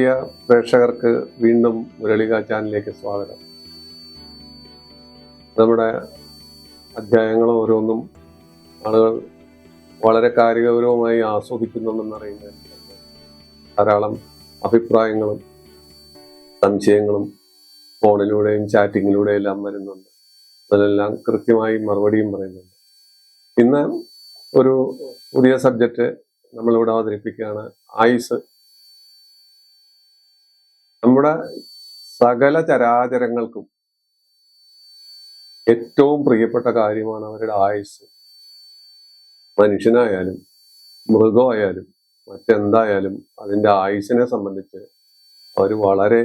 പ്രിയ പ്രേക്ഷകർക്ക് വീണ്ടും മുരളിക ചാനലിലേക്ക് സ്വാഗതം. നമ്മുടെ അധ്യായങ്ങൾ ഓരോന്നും ആളുകൾ വളരെ കാര്യഗൗരവമായി ആസ്വദിക്കുന്നുണ്ടെന്നറിയുന്ന ധാരാളം അഭിപ്രായങ്ങളും സംശയങ്ങളും ഫോണിലൂടെയും ചാറ്റിങ്ങിലൂടെയും എല്ലാം വരുന്നുണ്ട്. അതിലെല്ലാം കൃത്യമായി മറുപടിയും പറയുന്നുണ്ട്. ഇന്ന് ഒരു പുതിയ സബ്ജക്റ്റ് നമ്മളിവിടെ അവതരിപ്പിക്കുകയാണ്. ആയുസ് നമ്മുടെ സകല ചരാചരങ്ങൾക്കും ഏറ്റവും പ്രിയപ്പെട്ട കാര്യമാണ് അവരുടെ ആയുസ് മനുഷ്യനായാലും മൃഗമായാലും മറ്റെന്തായാലും അതിന്റെ ആയുസിനെ സംബന്ധിച്ച് അവർ വളരെ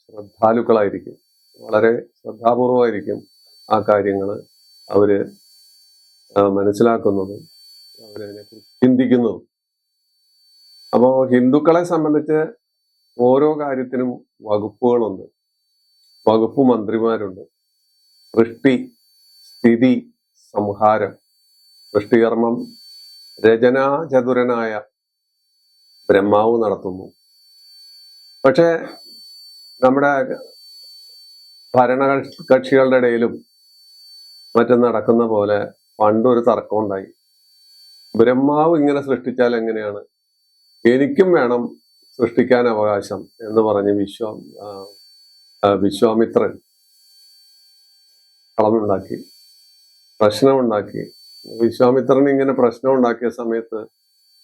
ശ്രദ്ധാലുക്കളായിരിക്കും. വളരെ ശ്രദ്ധാപൂർവമായിരിക്കും ആ കാര്യങ്ങൾ അവർ മനസ്സിലാക്കുന്നതും അവരതിനെക്കുറിച്ച് ചിന്തിക്കുന്നതും. അപ്പോൾ ഹിന്ദുക്കളെ സംബന്ധിച്ച് ഓരോ കാര്യത്തിനും വകുപ്പുകളുണ്ട്. വകുപ്പ് മന്ത്രിമാരുണ്ട്. സൃഷ്ടി സ്ഥിതി സംഹാരം. സൃഷ്ടികർമ്മം രചനാചതുരനായ ബ്രഹ്മാവ് നടത്തുന്നു. പക്ഷേ നമ്മുടെ ഭരണ കക്ഷികളുടെ ഇടയിലും മറ്റും നടക്കുന്ന പോലെ പണ്ടൊരു തർക്കമുണ്ടായി. ബ്രഹ്മാവ് ഇങ്ങനെ സൃഷ്ടിച്ചാൽ എങ്ങനെയാണ്? എനിക്കും വേണം സൃഷ്ടിക്കാൻ അവകാശം എന്ന് പറഞ്ഞ് വിശ്വ വിശ്വാമിത്രൻ കളമുണ്ടാക്കി പ്രശ്നമുണ്ടാക്കി. വിശ്വാമിത്രൻ ഇങ്ങനെ പ്രശ്നം ഉണ്ടാക്കിയ സമയത്ത്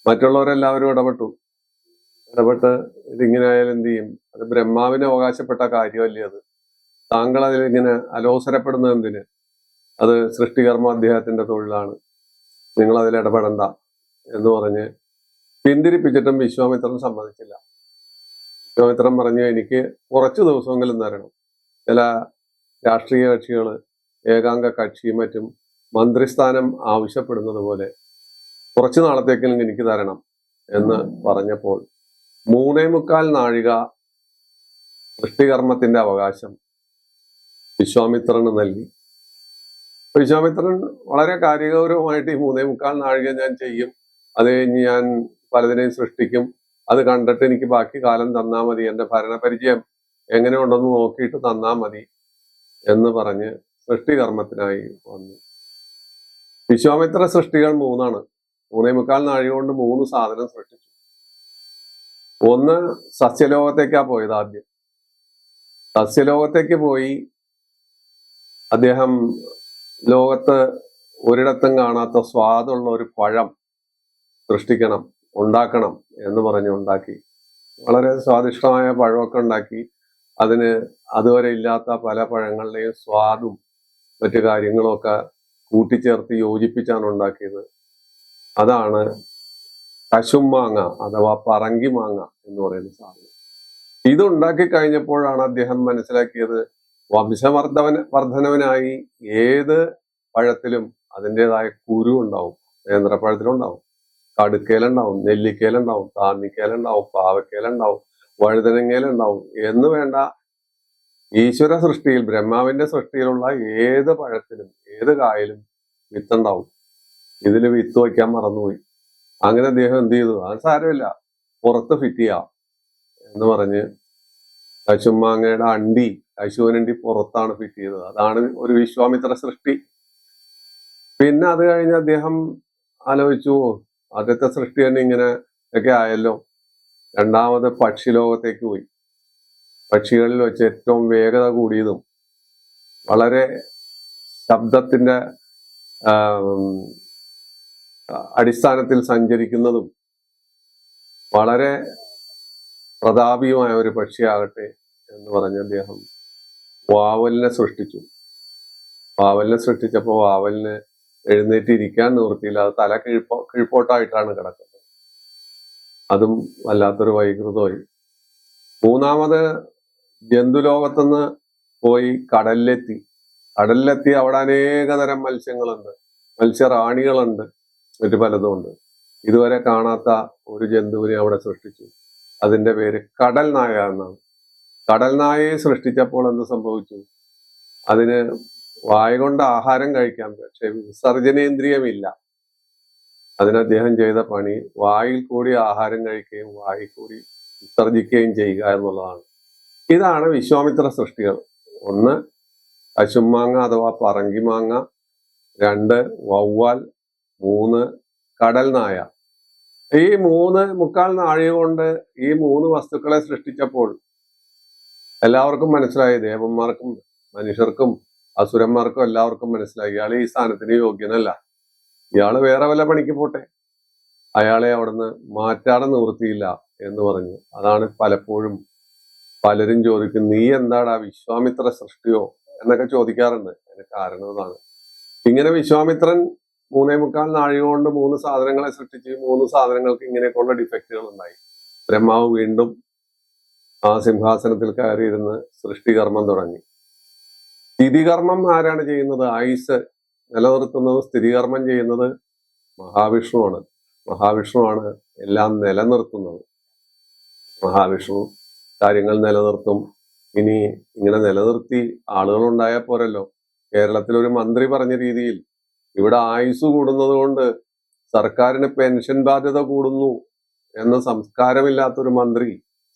മറ്റുള്ളവരെല്ലാവരും ഇടപെട്ടു. ഇടപെട്ട് ഇതിങ്ങനെ ആയാലും എന്ത് ചെയ്യും? അത് ബ്രഹ്മാവിന് അവകാശപ്പെട്ട കാര്യമല്ലേ അത്? താങ്കൾ അതിലിങ്ങനെ അലോസരപ്പെടുന്ന എന്തിന്? അത് സൃഷ്ടികർമ്മ അദ്ദേഹത്തിന്റെ തൊഴിലാണ്. നിങ്ങൾ അതിൽ ഇടപെടണ്ട എന്ന് പറഞ്ഞ് പിന്തിരിപ്പിച്ചിട്ടും വിശ്വാമിത്രൻ സമ്മതിച്ചില്ല. വിശ്വാമിത്രൻ പറഞ്ഞു എനിക്ക് കുറച്ച് ദിവസമെങ്കിലും തരണം. ചില രാഷ്ട്രീയ കക്ഷികൾ ഏകാംഗ കക്ഷിയും മറ്റും മന്ത്രിസ്ഥാനം ആവശ്യപ്പെടുന്നത് പോലെ കുറച്ചു നാളത്തേക്കെങ്കിലും എനിക്ക് തരണം എന്ന് പറഞ്ഞപ്പോൾ മൂന്നേ മുക്കാൽ നാഴിക സൃഷ്ടികർമ്മത്തിന്റെ അവകാശം വിശ്വാമിത്രന് നൽകി. വിശ്വാമിത്രൻ വളരെ കാര്യഗൗരവമായിട്ട് ഈ മൂന്നേ മുക്കാൽ നാഴിക ഞാൻ ചെയ്യും. അത് കഴിഞ്ഞ് ഞാൻ പലതിനെയും സൃഷ്ടിക്കും. അത് കണ്ടിട്ട് എനിക്ക് ബാക്കി കാലം തന്നാൽ മതി. എന്റെ ഭരണപരിചയം എങ്ങനെ ഉണ്ടെന്ന് നോക്കിയിട്ട് തന്നാൽ മതി എന്ന് പറഞ്ഞ് സൃഷ്ടികർമ്മത്തിനായി വന്നു. വിശ്വാമിത്ര സൃഷ്ടികൾ മൂന്നാണ്. മൂന്നേ മുക്കാൽ നാഴിക കൊണ്ട് മൂന്ന് സാധനം സൃഷ്ടിച്ചു. ഒന്ന് സസ്യലോകത്തേക്കാ പോയത് ആദ്യം. സസ്യലോകത്തേക്ക് പോയി അദ്ദേഹം ലോകത്ത് ഒരിടത്തും കാണാത്ത സ്വാദുള്ള ഒരു പഴം സൃഷ്ടിക്കണം. ഉണ്ടാക്കണം എന്ന് പറഞ്ഞ് ഉണ്ടാക്കി. വളരെ സ്വാദിഷ്ടമായ പഴമൊക്കെ ഉണ്ടാക്കി. അതിന് അതുവരെ ഇല്ലാത്ത പല പഴങ്ങളുടെയും സ്വാദും മറ്റു കാര്യങ്ങളൊക്കെ കൂട്ടിച്ചേർത്ത് യോജിപ്പിച്ചാണ് ഉണ്ടാക്കിയത്. അതാണ് കശുമാങ്ങ അഥവാ പറങ്കി മാങ്ങ എന്ന് പറയുന്ന സാധനം. ഇത് ഉണ്ടാക്കി കഴിഞ്ഞപ്പോഴാണ് അദ്ദേഹം മനസ്സിലാക്കിയത് വംശവർദ്ധവന വർധനവനായി ഏത് പഴത്തിലും അതിന്റെതായ കുരു ഉണ്ടാവും നേന്ത്രപ്പഴത്തിലുണ്ടാവും കടുക്കയിലുണ്ടാവും നെല്ലിക്കേലുണ്ടാവും താന്നിക്കേലുണ്ടാവും പാവക്കേലുണ്ടാവും വഴുതനങ്ങയിലുണ്ടാവും. എന്ന് വേണ്ട ഈശ്വര സൃഷ്ടിയിൽ ബ്രഹ്മാവിന്റെ സൃഷ്ടിയിലുള്ള ഏത് പഴത്തിലും ഏത് കായലും വിത്തുണ്ടാവും. ഇതിൽ വിത്ത് വയ്ക്കാൻ മറന്നുപോയി. അങ്ങനെ അദ്ദേഹം എന്ത് ചെയ്തു? അത് സാരമില്ല പുറത്ത് ഫിറ്റ് ചെയ്യാം എന്ന് പറഞ്ഞ് കശുമാങ്ങയുടെ അണ്ടി കശുവിനണ്ടി പുറത്താണ് ഫിറ്റ് ചെയ്തത്. അതാണ് ഒരു വിശ്വാമിത്ര സൃഷ്ടി. പിന്നെ അത് കഴിഞ്ഞ് അദ്ദേഹം ആലോചിച്ചു "ഓ, ആദ്യത്തെ സൃഷ്ടി തന്നെ ഇങ്ങനെ ഒക്കെ ആയല്ലോ. രണ്ടാമത് പക്ഷി ലോകത്തേക്ക് പോയി. പക്ഷികളിൽ വെച്ച് ഏറ്റവും വേഗത കൂടിയതും വളരെ ശബ്ദത്തിന്റെ അടിസ്ഥാനത്തിൽ സഞ്ചരിക്കുന്നതും വളരെ പ്രതാപിയുമായ ഒരു പക്ഷിയാകട്ടെ എന്ന് പറഞ്ഞ അദ്ദേഹം വാവലിനെ സൃഷ്ടിച്ചു. വാവലിനെ സൃഷ്ടിച്ചപ്പോൾ വാവലിന് എഴുന്നേറ്റ് ഇരിക്കാൻ നിവൃത്തിയില്ല അത് തല കിഴിപ്പോ കിഴിപ്പോട്ടായിട്ടാണ് കിടക്കുന്നത്. അതും വല്ലാത്തൊരു വൈകൃതമായി. മൂന്നാമത് ജന്തുലോകത്തുനിന്ന് പോയി കടലിലെത്തി. കടലിലെത്തി അവിടെ അനേകതരം മത്സ്യങ്ങളുണ്ട്. മത്സ്യറാണികളുണ്ട് മറ്റു പലതും ഉണ്ട്. ഇതുവരെ കാണാത്ത ഒരു ജന്തുവിനെ അവിടെ സൃഷ്ടിച്ചു. അതിന്റെ പേര് കടൽ നായ എന്നാണ്. കടൽ നായയെ സൃഷ്ടിച്ചപ്പോൾ എന്ത് സംഭവിച്ചു? അതിന് വായ കൊണ്ട് ആഹാരം കഴിക്കാം. പക്ഷെ വിസർജനേന്ദ്രിയമില്ല. അതിന് അദ്ദേഹം ചെയ്ത പണി വായിൽ കൂടി ആഹാരം കഴിക്കുകയും വായിൽ കൂടി വിസർജിക്കുകയും ചെയ്യുക എന്നുള്ളതാണ്. ഇതാണ് വിശ്വാമിത്ര സൃഷ്ടികൾ. ഒന്ന് അശുമാങ്ങ അഥവാ പറങ്കിമാങ്ങ രണ്ട് വവ്വാൽ. മൂന്ന് കടൽ നായ. ഈ മൂന്ന് മുക്കാൽ നാഴിക കൊണ്ട് ഈ മൂന്ന് വസ്തുക്കളെ സൃഷ്ടിച്ചപ്പോൾ എല്ലാവർക്കും മനസ്സിലായി. ദേവന്മാർക്കും മനുഷ്യർക്കും അസുരന്മാർക്കും എല്ലാവർക്കും മനസ്സിലായി. ഇയാൾ ഈ സ്ഥാനത്തിന് യോഗ്യനല്ല. ഇയാൾ വേറെ വല്ല പണിക്ക് പോട്ടെ. അയാളെ അവിടുന്ന് മാറ്റാതെ നിവൃത്തിയില്ല എന്ന് പറഞ്ഞു. അതാണ് പലപ്പോഴും പലരും ചോദിക്കും നീ എന്താടാ വിശ്വാമിത്ര സൃഷ്ടിയോ? എന്നൊക്കെ ചോദിക്കാറുണ്ട്. അതിന് കാരണം അതാണ്. ഇങ്ങനെ വിശ്വാമിത്രൻ മൂന്നേ മുക്കാൽ നാഴിക കൊണ്ട് മൂന്ന് സാധനങ്ങളെ സൃഷ്ടിച്ച് മൂന്ന് സാധനങ്ങൾക്ക് ഇങ്ങനെയൊക്കെയുള്ള ഡിഫക്റ്റുകൾ ഉണ്ടായി. ബ്രഹ്മാവ് വീണ്ടും ആ സിംഹാസനത്തിൽ കയറിയിരുന്ന് സൃഷ്ടികർമ്മം തുടങ്ങി. സ്ഥിതികർമ്മം ആരാണ് ചെയ്യുന്നത്? ആയുസ് നിലനിർത്തുന്നത് സ്ഥിതികർമ്മം ചെയ്യുന്നത് മഹാവിഷ്ണുവാണ്. മഹാവിഷ്ണുവാണ് എല്ലാം നിലനിർത്തുന്നത്. മഹാവിഷ്ണു കാര്യങ്ങൾ നിലനിർത്തും. ഇനി ഇങ്ങനെ നിലനിർത്തി ആളുകൾ ഉണ്ടായാൽ പോരല്ലോ. കേരളത്തിൽ ഒരു മന്ത്രി പറഞ്ഞ രീതിയിൽ ഇവിടെ ആയുസ് കൂടുന്നത് കൊണ്ട് സർക്കാരിന് പെൻഷൻ ബാധ്യത കൂടുന്നു എന്ന സംസ്കാരമില്ലാത്തൊരു മന്ത്രി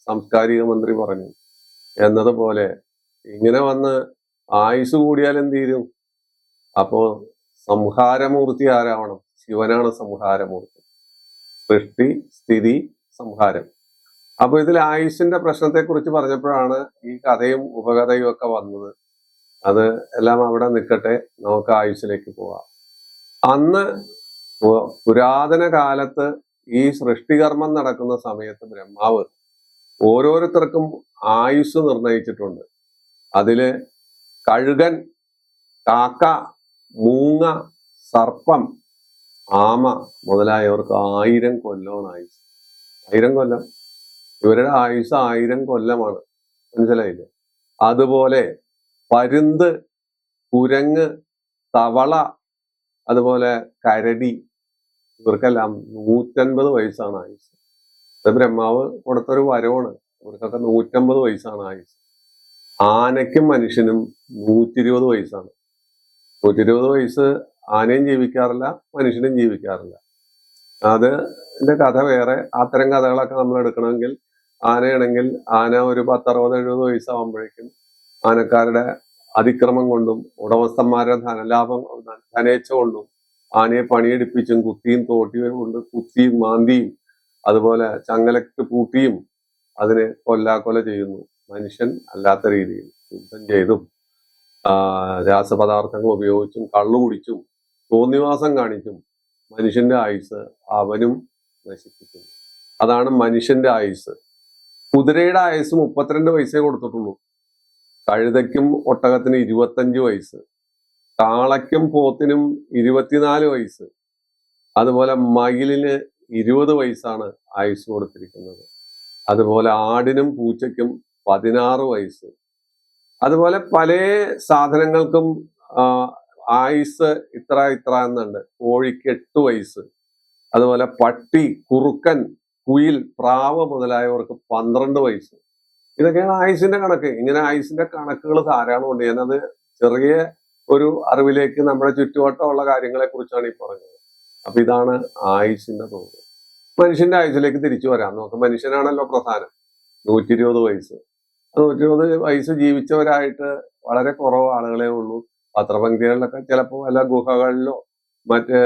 സാംസ്കാരിക മന്ത്രി പറഞ്ഞു. എന്നതുപോലെ ഇങ്ങനെ വന്ന് ആയുസ് കൂടിയാൽ എന്ത് ചെയ്യും? അപ്പോ സംഹാരമൂർത്തി ആരാവണം? ശിവനാണ് സംഹാരമൂർത്തി. സൃഷ്ടി സ്ഥിതി സംഹാരം. അപ്പൊ ഇതിൽ ആയുഷിന്റെ പ്രശ്നത്തെ കുറിച്ച് പറഞ്ഞപ്പോഴാണ് ഈ കഥയും ഉപകഥയും ഒക്കെ വന്നത്. അത് എല്ലാം അവിടെ നിൽക്കട്ടെ നമുക്ക് ആയുസ്സിലേക്ക് പോവാം. അന്ന് പുരാതന കാലത്ത് ഈ സൃഷ്ടികർമ്മം നടക്കുന്ന സമയത്ത് ബ്രഹ്മാവ് ഓരോരുത്തർക്കും ആയുസ് നിർണയിച്ചിട്ടുണ്ട്. അതിൽ കഴുകൻ കാക്ക മൂങ്ങ സർപ്പം ആമ മുതലായവർക്ക് ആയിരം കൊല്ലമാണ് ആയുസ്. ആയിരം കൊല്ലം. ഇവരുടെ ആയുസ് ആയിരം കൊല്ലമാണ്. മനസ്സിലായില്ലേ? അതുപോലെ പരുന്ത് കുരങ്ങ് തവള അതുപോലെ കരടി ഇവർക്കെല്ലാം നൂറ്റൻപത് വയസ്സാണ് ആയുസ്. അത് ബ്രഹ്മാവ് കൊടുത്തൊരു വരവാണ്. ഇവർക്കൊക്കെ നൂറ്റമ്പത് വയസ്സാണ് ആയുസ്. ആനയ്ക്കും മനുഷ്യനും നൂറ്റി ഇരുപത് വയസ്സാണ്. നൂറ്റി ഇരുപത് വയസ്സ് ആനയും ജീവിക്കാറില്ല മനുഷ്യനും ജീവിക്കാറില്ല. അത് കഥ വേറെ. അത്തരം കഥകളൊക്കെ നമ്മൾ എടുക്കണമെങ്കിൽ ആനയാണെങ്കിൽ ആന ഒരു പത്തറുപത് എഴുപത് വയസ്സാകുമ്പോഴേക്കും ആനക്കാരുടെ അതിക്രമം കൊണ്ടും ഉടമസ്ഥന്മാരുടെ ധനലാഭം ധനേച്ഛ കൊണ്ടും ആനയെ പണിയെടുപ്പിച്ചും കുത്തിയും തോട്ടിയും കൊണ്ട് കുത്തിയും മാന്തിയും അതുപോലെ ചങ്ങലക്ക് പൂട്ടിയും അതിനെ കൊല്ലാക്കൊല ചെയ്യുന്നു. മനുഷ്യൻ അല്ലാത്ത രീതിയിൽ യുദ്ധം ചെയ്തും രാസപദാർത്ഥങ്ങൾ ഉപയോഗിച്ചും കള്ളു കുടിച്ചും തോന്നിവാസം കാണിച്ചും മനുഷ്യന്റെ ആയുസ് അവനും നശിപ്പിക്കുന്നു. അതാണ് മനുഷ്യന്റെ ആയുസ് കുതിരയുടെ ആയുസ് മുപ്പത്തിരണ്ട് വയസ്സേ കൊടുത്തിട്ടുള്ളൂ. കഴുതയ്ക്കും ഒട്ടകത്തിന് ഇരുപത്തഞ്ച് വയസ്സ്. കാളയ്ക്കും പോത്തിനും ഇരുപത്തിനാല് വയസ്സ്. അതുപോലെ മയിലിന് ഇരുപത് വയസ്സാണ് ആയുസ് കൊടുത്തിരിക്കുന്നത്. അതുപോലെ ആടിനും പൂച്ചയ്ക്കും പതിനാറ് വയസ്സ്. അതുപോലെ പല സാധനങ്ങൾക്കും ആയുസ് ഇത്ര ഇത്ര എന്നുണ്ട്. കോഴിക്ക് എട്ട് വയസ്സ്. അതുപോലെ പട്ടി കുറുക്കൻ കുയിൽ പ്രാവ് മുതലായവർക്ക് പന്ത്രണ്ട് വയസ്സ്. ഇതൊക്കെയാണ് ആയുസിന്റെ കണക്ക്. ഇങ്ങനെ ആയുസിന്റെ കണക്കുകൾ ധാരാളം ഉണ്ട്. ഞാനത് ചെറിയ ഒരു അറിവിലേക്ക് നമ്മുടെ ചുറ്റുവട്ടമുള്ള കാര്യങ്ങളെ കുറിച്ചാണ് ഈ പറഞ്ഞത്. അപ്പൊ ഇതാണ് ആയുസിന്റെ തോത്. മനുഷ്യന്റെ ആയുസിലേക്ക് തിരിച്ചു വരാം. നമുക്ക് മനുഷ്യനാണല്ലോ പ്രധാനം. നൂറ്റി ഇരുപത് വയസ്സ്. നൂറ്റി ഇരുപത് വയസ്സ് ജീവിച്ചവരായിട്ട് വളരെ കുറവ് ആളുകളെ ഉള്ളൂ. പത്രപങ്ക്തികളിലൊക്കെ ചിലപ്പോൾ വല്ല ഗുഹകളിലോ മറ്റ്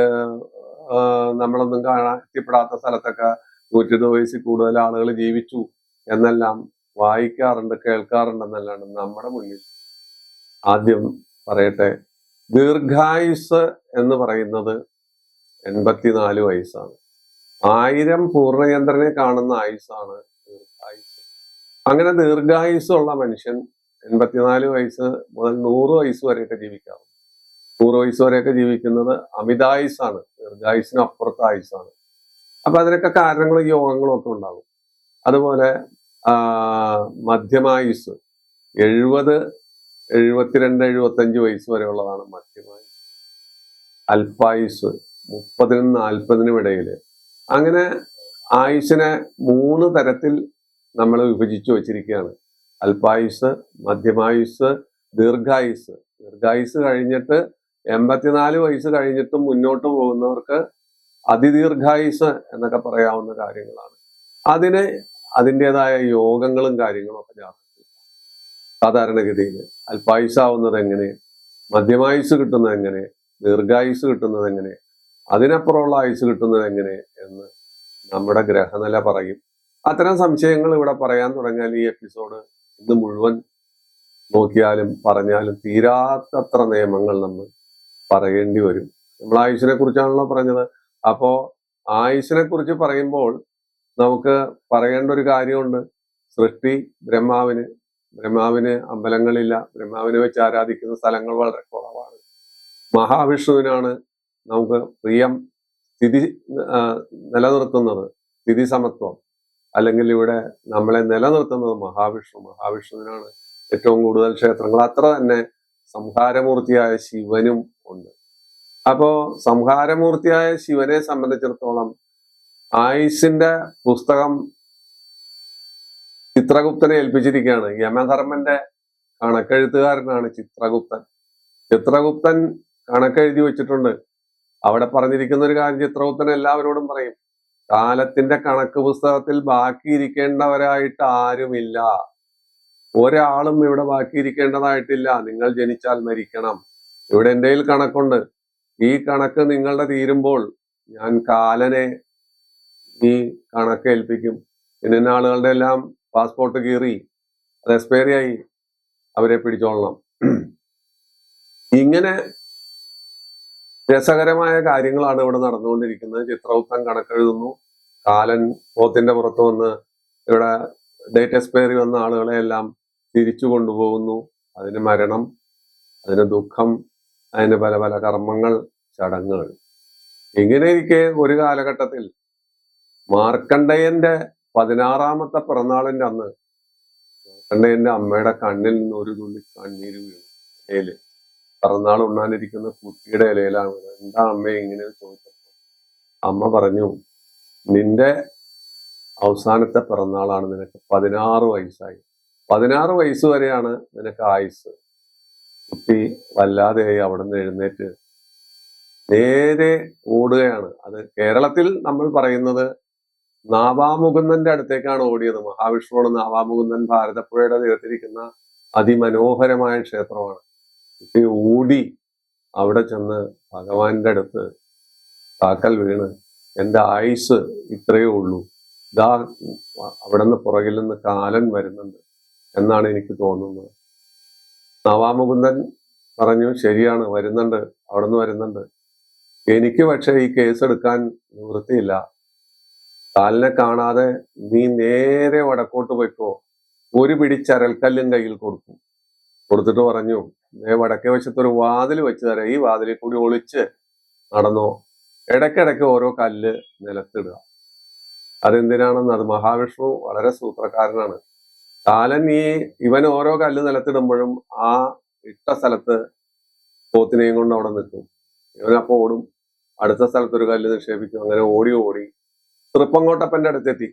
നമ്മളൊന്നും കാണാൻ എത്തിപ്പെടാത്ത സ്ഥലത്തൊക്കെ നൂറ്റി ഇരുപത് വയസ്സിൽ കൂടുതൽ ആളുകൾ ജീവിച്ചു എന്നെല്ലാം വായിക്കാറുണ്ട് കേൾക്കാറുണ്ട് കേൾക്കാറുണ്ടെന്നല്ലാണ്ട് നമ്മുടെ മുന്നിൽ ആദ്യം പറയട്ടെ ദീർഘായുസ് എന്ന് പറയുന്നത് എൺപത്തിനാല് വയസ്സാണ്. ആയിരം പൂർണയന്ത്രനെ കാണുന്ന ആയുസ്സാണ് അങ്ങനെ ദീർഘായുസ്സുള്ള മനുഷ്യൻ എൺപത്തിനാല് വയസ്സ് മുതൽ നൂറ് വയസ്സ് വരെയൊക്കെ ജീവിക്കാറുണ്ട്. നൂറ് വയസ്സ് വരെയൊക്കെ ജീവിക്കുന്നത് അമിതായുസ്സാണ്. ദീർഘായുസിന് അപ്പുറത്തെ ആയുസ്സാണ്. അപ്പൊ അതിനൊക്കെ കാരണങ്ങളും യോഗങ്ങളും ഒക്കെ ഉണ്ടാകും. അതുപോലെ മധ്യമായുസ് എഴുപത് എഴുപത്തിരണ്ട് എഴുപത്തഞ്ച് വയസ്സ് വരെയുള്ളതാണ് മധ്യമായുസ് അല്പായുസ് മുപ്പതിനും നാൽപ്പതിനും ഇടയിൽ അങ്ങനെ ആയുസിനെ മൂന്ന് തരത്തിൽ നമ്മൾ വിഭജിച്ചു വച്ചിരിക്കുകയാണ്. അല്പായുസ് മധ്യമായുസ് ദീർഘായുസ് ദീർഘായുസ് കഴിഞ്ഞിട്ട് എൺപത്തിനാല് വയസ്സ് കഴിഞ്ഞിട്ടും മുന്നോട്ട് പോകുന്നവർക്ക് അതിദീർഘായുസ് എന്നൊക്കെ പറയാവുന്ന കാര്യങ്ങളാണ്. അതിന് അതിന്റെതായ യോഗങ്ങളും കാര്യങ്ങളും ഒക്കെ ജാതകത്തിൽ സാധാരണഗതിയിൽ അല്പായുസാവുന്നത് എങ്ങനെ? മധ്യമായുസ് കിട്ടുന്നത് എങ്ങനെ? ദീർഘായുസ് കിട്ടുന്നത് എങ്ങനെ? അതിനപ്പുറമുള്ള ആയുസ് കിട്ടുന്നത് എങ്ങനെ? എന്ന് നമ്മുടെ ഗ്രഹനില പറയും. അത്തരം സംശയങ്ങൾ ഇവിടെ പറയാൻ തുടങ്ങിയാൽ ഈ എപ്പിസോഡ് ഇന്ന് മുഴുവൻ നോക്കിയാലും പറഞ്ഞാലും തീരാത്തത്ര നിയമങ്ങൾ നമ്മൾ പറയേണ്ടി വരും. നമ്മൾ ആയുഷിനെ കുറിച്ചാണല്ലോ പറഞ്ഞത്. അപ്പോ ആയുഷിനെ കുറിച്ച് പറയുമ്പോൾ നമുക്ക് പറയേണ്ട ഒരു കാര്യമുണ്ട്. സൃഷ്ടി ബ്രഹ്മാവിന് ബ്രഹ്മാവിന് അമ്പലങ്ങളില്ല. ബ്രഹ്മാവിനെ വെച്ച് ആരാധിക്കുന്ന സ്ഥലങ്ങൾ വളരെ കുറവാണ്. മഹാവിഷ്ണുവിനാണ് നമുക്ക് പ്രിയം സ്ഥിതി നിലനിർത്തുന്നത്. സ്ഥിതി സമത്വം അല്ലെങ്കിൽ ഇവിടെ നമ്മളെ നിലനിർത്തുന്നത് മഹാവിഷ്ണു. മഹാവിഷ്ണുവിനാണ് ഏറ്റവും കൂടുതൽ ക്ഷേത്രങ്ങൾ. അത്ര തന്നെ സംഹാരമൂർത്തിയായ ശിവനും ഉണ്ട്. അപ്പോ സംഹാരമൂർത്തിയായ ശിവനെ സംബന്ധിച്ചിടത്തോളം ആയുസിന്റെ പുസ്തകം ചിത്രഗുപ്തനെ ഏൽപ്പിച്ചിരിക്കുകയാണ്. യമധർമ്മന്റെ കണക്കെഴുത്തുകാരനാണ് ചിത്രഗുപ്തൻ. ചിത്രഗുപ്തൻ കണക്കെഴുതി വെച്ചിട്ടുണ്ട്. അവിടെ പറഞ്ഞിരിക്കുന്ന ഒരു കാര്യം ചിത്രഗുപ്തൻ എല്ലാവരോടും പറയും. കാലത്തിന്റെ കണക്ക് പുസ്തകത്തിൽ ബാക്കിയിരിക്കേണ്ടവരായിട്ട് ആരുമില്ല. ഒരാളും ഇവിടെ ബാക്കിയിരിക്കേണ്ടതായിട്ടില്ല. നിങ്ങൾ ജനിച്ചാൽ മരിക്കണം. ഇവിടെ എന്റെ കണക്കുണ്ട്. ഈ കണക്ക് നിങ്ങളുടെ തീരുമ്പോൾ ഞാൻ കാലനെ ഈ കണക്ക് ഏൽപ്പിക്കും. ഇന്ന ആളുകളുടെ എല്ലാം പാസ്പോർട്ട് കീറി അത് എക്സ്പയറി ആയി അവരെ പിടിച്ചോളണം. ഇങ്ങനെ രസകരമായ കാര്യങ്ങളാണ് ഇവിടെ നടന്നുകൊണ്ടിരിക്കുന്നത്. ചിത്രവൃത്തം കണക്കെഴുതുന്നു. കാലൻ പോത്തിന്റെ പുറത്ത് വന്ന് ഇവിടെ ഡേറ്റ് എക്സ്പയറി വന്ന ആളുകളെ എല്ലാം തിരിച്ചു കൊണ്ടുപോകുന്നു. അതിന് മരണം അതിന് ദുഃഖം അതിന് പല പല കർമ്മങ്ങൾ ചടങ്ങുകൾ. ഇങ്ങനെയിരിക്കെ ഒരു കാലഘട്ടത്തിൽ മാർക്കണ്ഡയന്റെ പതിനാറാമത്തെ പിറന്നാളിന്റെ അന്ന് മാർക്കണ്ഡയന്റെ അമ്മയുടെ കണ്ണിൽ നിന്ന് ഒരു തുള്ളി കണ്ണീര് വീണു. പിറന്നാൾ ഉണ്ണാനിരിക്കുന്ന കുട്ടിയുടെ ഇലയിലാണ്. എന്താ അമ്മ ഇങ്ങനെ ചോദിച്ചപ്പോൾ? അമ്മ പറഞ്ഞു നിന്റെ അവസാനത്തെ പിറന്നാളാണ്. നിനക്ക് പതിനാറ് വയസ്സായി. പതിനാറ് വയസ്സ് വരെയാണ് നിനക്ക് ആയുസ് കുട്ടി വല്ലാതെയായി അവിടെ നിന്ന് എഴുന്നേറ്റ് നേരെ ഓടുകയാണ്. അത് കേരളത്തിൽ നമ്മൾ പറയുന്നത് നാവാമുകുന്ദന്റെ അടുത്തേക്കാണ് ഓടിയത്. മഹാവിഷ്ണുവാണ് നാവാമുകുന്ദൻ ഭാരതപ്പുഴയുടെ തീരത്തിരിക്കുന്ന അതിമനോഹരമായ ക്ഷേത്രമാണ്. കുട്ടി ഓടി അവിടെ ചെന്ന് ഭഗവാന്റെ അടുത്ത് താക്കൽ വീണ് എന്റെ ആയുസ് ഇത്രയേ ഉള്ളൂ. ഇതാ അവിടെ നിന്ന് പുറകിൽ നിന്ന് കാലൻ വരുന്നുണ്ട് എന്നാണ് എനിക്ക് തോന്നുന്നത്. നവാമുകുന്ദൻ പറഞ്ഞു ശരിയാണ് വരുന്നുണ്ട് അവിടെ നിന്ന് വരുന്നുണ്ട്. എനിക്ക് പക്ഷേ ഈ കേസ് എടുക്കാൻ നിവൃത്തിയില്ല. കാലിനെ കാണാതെ നീ നേരെ വടക്കോട്ട് പോയിക്കോ. ഒരു പിടി ചരൽക്കല്ലും കയ്യിൽ കൊടുക്കും. കൊടുത്തിട്ട് പറഞ്ഞു വടക്കേ വശത്തൊരു വാതിൽ വെച്ച് തരാം. ഈ വാതിലിൽ കൂടി ഒളിച്ച് നടന്നോ? ഇടയ്ക്കിടയ്ക്ക് ഓരോ കല്ല് നിലത്തിടുക. അതെന്തിനാണെന്ന് അത് മഹാവിഷ്ണു വളരെ സൂത്രക്കാരനാണ്. കാലൻ ഈ ഇവൻ ഓരോ കല്ല് നിലത്തിടുമ്പോഴും ആ ഇട്ട സ്ഥലത്ത് പോത്തിനെയും കൊണ്ട് അവിടെ നിൽക്കും. ഇവനപ്പോ ഓടും. അടുത്ത സ്ഥലത്തൊരു കല്ല് നിക്ഷേപിക്കും. അങ്ങനെ ഓടി ഓടി. തൃപ്പങ്കോട്ടപ്പന്റെ അടുത്തെത്തി.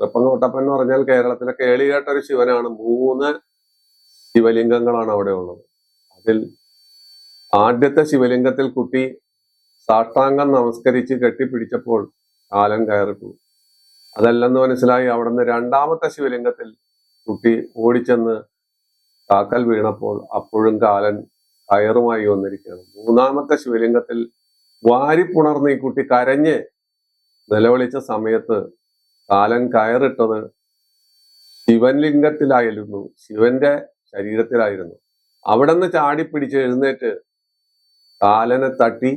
തൃപ്പങ്കോട്ടപ്പൻ എന്ന് പറഞ്ഞാൽ കേരളത്തിലെ കേളികേട്ട ഒരു ശിവനാണ്. മൂന്ന് ശിവലിംഗങ്ങളാണ് അവിടെ ഉള്ളത്. അതിൽ ആദ്യത്തെ ശിവലിംഗത്തിൽ കുട്ടി സാഷ്ടാംഗം നമസ്കരിച്ച് കെട്ടിപ്പിടിച്ചപ്പോൾ കാലം കയറിട്ടു അതല്ലെന്ന് മനസ്സിലായി. അവിടുന്ന് രണ്ടാമത്തെ ശിവലിംഗത്തിൽ കുട്ടി ഓടിച്ചെന്ന് താക്കൽ വീണപ്പോൾ അപ്പോഴും കാലൻ കയറുമായി വന്നിരിക്കുകയാണ്. മൂന്നാമത്തെ ശിവലിംഗത്തിൽ വാരിപ്പുണർന്ന് ഈ കുട്ടി കരഞ്ഞ് നിലവിളിച്ച സമയത്ത് കാലൻ കയറിട്ടത് ശിവൻലിംഗത്തിലായിരുന്നു. ശിവന്റെ ശരീരത്തിലായിരുന്നു. അവിടെ നിന്ന് ചാടിപ്പിടിച്ച് എഴുന്നേറ്റ് കാലനെ തട്ടി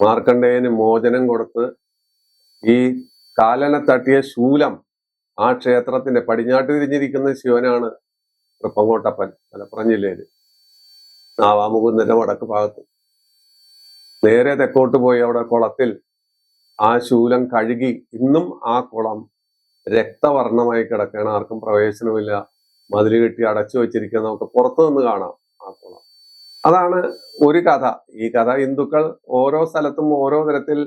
മാർക്കണ്ഡേയന് മോചനം കൊടുത്ത് ഈ കാലനെ തട്ടിയ ശൂലം ആ ക്ഷേത്രത്തിന്റെ പടിഞ്ഞാട്ട് തിരിഞ്ഞിരിക്കുന്ന ശിവനാണ് തൃപ്പങ്കോട്ടപ്പൻ മലപ്പുറം ജില്ലയിൽ. നാവാമുകുന്ദന്റെ വടക്ക് ഭാഗത്ത്. നേരെ തെക്കോട്ട് പോയി അവിടെ കുളത്തിൽ ആ ശൂലം കഴുകി ഇന്നും ആ കുളം രക്തവർണമായി കിടക്കുകയാണ്. ആർക്കും പ്രവേശനമില്ല മതിൽ കെട്ടി അടച്ചു വെച്ചിരിക്കുന്ന നമുക്ക് പുറത്തു നിന്ന് കാണാം ആ കുളം. അതാണ് ഒരു കഥ. ഈ കഥ ഹിന്ദുക്കൾ ഓരോ സ്ഥലത്തും ഓരോ തരത്തിൽ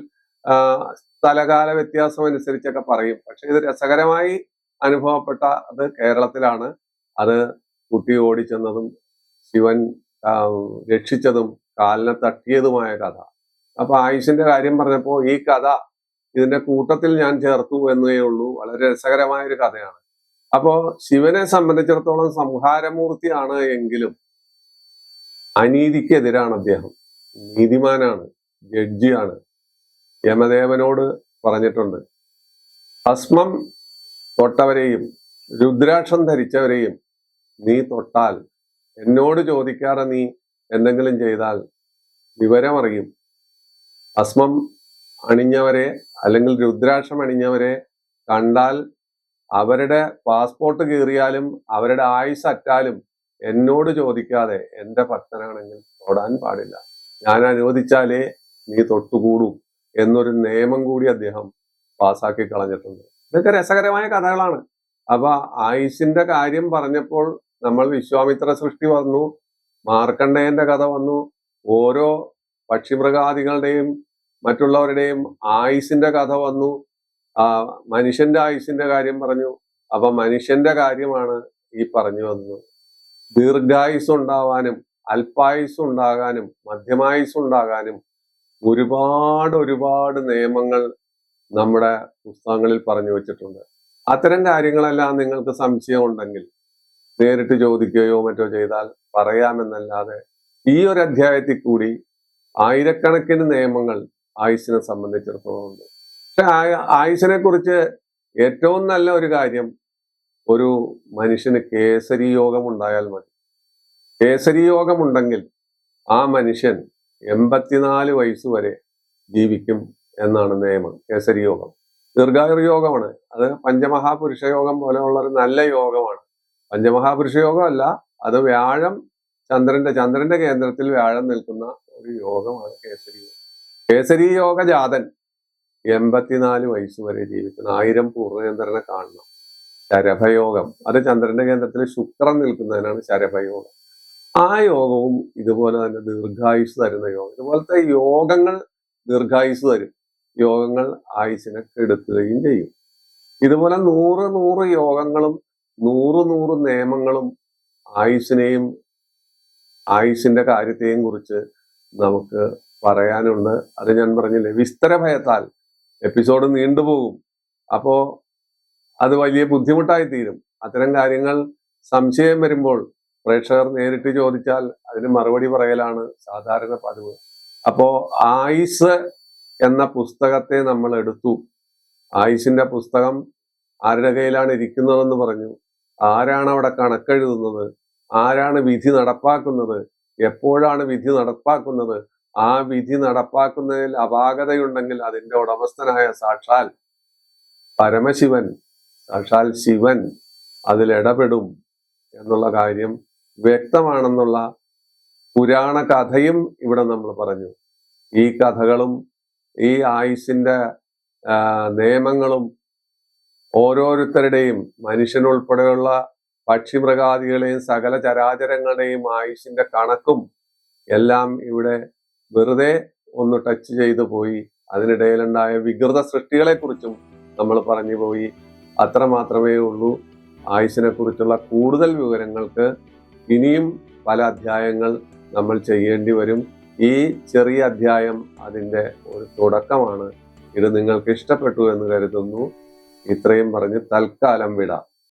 സ്ഥലകാല വ്യത്യാസം അനുസരിച്ചൊക്കെ പറയും. പക്ഷെ ഇത് രസകരമായി അനുഭവപ്പെട്ട അത് കേരളത്തിലാണ്. അത് കുട്ടി ഓടിച്ചെന്നതും ശിവൻ രക്ഷിച്ചതും കാലിനെ തട്ടിയതുമായ കഥ. അപ്പൊ ആയുഷിന്റെ കാര്യം പറഞ്ഞപ്പോൾ ഈ കഥ ഇതിന്റെ കൂട്ടത്തിൽ ഞാൻ ചേർത്തു എന്നേ ഉള്ളൂ. വളരെ രസകരമായ ഒരു കഥയാണ്. അപ്പോ ശിവനെ സംബന്ധിച്ചിടത്തോളം സംഹാരമൂർത്തിയാണ് എങ്കിലും അനീതിക്കെതിരാണ് അദ്ദേഹം. നീതിമാനാണ് ജഡ്ജിയാണ്. യമദേവനോട് പറഞ്ഞിട്ടുണ്ട് ഭസ്മം തൊട്ടവരെയും രുദ്രാക്ഷം ധരിച്ചവരെയും നീ തൊട്ടാൽ എന്നോട് ചോദിക്കാതെ നീ എന്തെങ്കിലും ചെയ്താൽ വിവരമറിയും. ഭസ്മം അണിഞ്ഞവരെ അല്ലെങ്കിൽ രുദ്രാക്ഷം അണിഞ്ഞവരെ കണ്ടാൽ അവരുടെ പാസ്പോർട്ട് കീറിയാലും അവരുടെ ആയുസ് അറ്റാലും എന്നോട് ചോദിക്കാതെ എന്റെ ഭക്തനാണെങ്കിൽ തൊടാൻ പാടില്ല. ഞാൻ അനുവദിച്ചാലേ നീ തൊട്ടുകൂടും എന്നൊരു നിയമം കൂടി അദ്ദേഹം പാസാക്കി കളഞ്ഞിട്ടുണ്ട്. ഇതൊക്കെ രസകരമായ കഥകളാണ്. അപ്പൊ ആയുഷിന്റെ കാര്യം പറഞ്ഞപ്പോൾ നമ്മൾ വിശ്വാമിത്ര സൃഷ്ടി വന്നു മാർക്കണ്ഡേയന്റെ കഥ വന്നു ഓരോ പക്ഷിമൃഗാദികളുടെയും മറ്റുള്ളവരുടെയും ആയുസിന്റെ കഥ വന്നു ആ മനുഷ്യന്റെ ആയുസിന്റെ കാര്യം പറഞ്ഞു. അപ്പൊ മനുഷ്യന്റെ കാര്യമാണ് ഈ പറഞ്ഞു വന്നത്. ദീർഘായുസ് ഉണ്ടാവാനും അല്പായുസ് ഉണ്ടാകാനും മധ്യമായുസ് ഉണ്ടാകാനും ഒരുപാട് ഒരുപാട് നിയമങ്ങൾ നമ്മുടെ പുസ്തകങ്ങളിൽ പറഞ്ഞു വെച്ചിട്ടുണ്ട്. അത്തരം കാര്യങ്ങളെല്ലാം നിങ്ങൾക്ക് സംശയം ഉണ്ടെങ്കിൽ നേരിട്ട് ചോദിക്കുകയോ മറ്റോ ചെയ്താൽ പറയാമെന്നല്ലാതെ ഈ ഒരു അധ്യായത്തിൽ കൂടി ആയിരക്കണക്കിന് നിയമങ്ങൾ ആയുസിനെ സംബന്ധിച്ചിടത്തോളം ഉണ്ട്. ആയുസിനെ കുറിച്ച് ഏറ്റവും നല്ല ഒരു കാര്യം ഒരു മനുഷ്യന് കേസരി യോഗം ഉണ്ടായാൽ മതി. കേസരി യോഗം ഉണ്ടെങ്കിൽ ആ മനുഷ്യൻ എൺപത്തിനാല് വയസ്സ് വരെ ജീവിക്കും എന്നാണ് നിയമം. കേസരി യോഗം. ദീർഘായുർ യോഗമാണ്. അത് പഞ്ചമഹാപുരുഷ യോഗം പോലെയുള്ള ഒരു നല്ല യോഗമാണ്. പഞ്ചമഹാപുരുഷ യോഗമല്ല അത് വ്യാഴം ചന്ദ്രന്റെ ചന്ദ്രന്റെ കേന്ദ്രത്തിൽ വ്യാഴം നിൽക്കുന്ന ഒരു യോഗമാണ് കേസരി യോഗം. കേസരി യോഗ ജാതൻ എൺപത്തിനാല് വയസ്സ് വരെ ജീവിക്കുന്ന ആയിരം പൂർണചന്ദ്രനെ കാണണം. ശരഭയോഗം. അത് ചന്ദ്രന്റെ കേന്ദ്രത്തിൽ ശുക്രൻ നിൽക്കുന്നതിനാണ് ശരഭയോഗം. ആ യോഗവും ഇതുപോലെ തന്നെ ദീർഘായുസ് തരുന്ന യോഗം. ഇതുപോലത്തെ യോഗങ്ങൾ ദീർഘായുസ് തരും. യോഗങ്ങൾ ആയുസിനെ കെടുത്തുകയും ചെയ്യും. ഇതുപോലെ നൂറ് നൂറ് യോഗങ്ങളും നൂറ് നൂറ് നിയമങ്ങളും ആയുസിനെയും ആയുസിന്റെ കാര്യത്തെയും കുറിച്ച് നമുക്ക് പറയാനുണ്ട്. അത് ഞാൻ പറഞ്ഞില്ലേ വിസ്തര ഭയത്താൽ. എപ്പിസോഡ് നീണ്ടുപോകും അപ്പോ അത് വലിയ ബുദ്ധിമുട്ടായി തീരും. അത്തരം കാര്യങ്ങൾ സംശയം വരുമ്പോൾ പ്രേക്ഷകർ നേരിട്ട് ചോദിച്ചാൽ അതിന് മറുപടി പറയലാണ് സാധാരണ പതിവ്. അപ്പോ ആയുസ് എന്ന പുസ്തകത്തെ നമ്മൾ എടുത്തു. ആയുസിന്റെ പുസ്തകം ആരുടെ കയ്യിലാണ് ഇരിക്കുന്നതെന്ന് പറഞ്ഞു. ആരാണ് അവിടെ കണക്കെഴുതുന്നത്? ആരാണ് വിധി നടപ്പാക്കുന്നത്? എപ്പോഴാണ് വിധി നടപ്പാക്കുന്നത്? ആ വിധി നടപ്പാക്കുന്നതിൽ അപാകതയുണ്ടെങ്കിൽ അതിന്റെ ഉടമസ്ഥനായ സാക്ഷാൽ പരമശിവൻ സാക്ഷാൽ ശിവൻ അതിൽ ഇടപെടും എന്നുള്ള കാര്യം വ്യക്തമാണെന്നുള്ള പുരാണ കഥയും ഇവിടെ നമ്മൾ പറഞ്ഞു. ഈ കഥകളും ഈ ആയുസിന്റെ നിയമങ്ങളും ഓരോരുത്തരുടെയും മനുഷ്യനുൾപ്പെടെയുള്ള പക്ഷിമൃഗാദികളെയും സകല ചരാചരങ്ങളുടെയും ആയുസിന്റെ കണക്കും എല്ലാം ഇവിടെ വെറുതെ ഒന്ന് ടച്ച് ചെയ്തു പോയി അതിനിടയിലുണ്ടായ വികൃത സൃഷ്ടികളെ കുറിച്ചും നമ്മൾ പറഞ്ഞു പോയി. അത്ര മാത്രമേ ഉള്ളൂ. ആയുസിനെ കുറിച്ചുള്ള കൂടുതൽ വിവരങ്ങൾക്ക് ഇനിയും പല അധ്യായങ്ങൾ നമ്മൾ ചെയ്യേണ്ടി വരും. ഈ ചെറിയ അധ്യായം അതിന്റെ ഒരു തുടക്കമാണ്. ഇത് നിങ്ങൾക്ക് ഇഷ്ടപ്പെട്ടു എന്ന് കരുതുന്നു. ഇത്രയും പറഞ്ഞ് തൽക്കാലം വിടാം.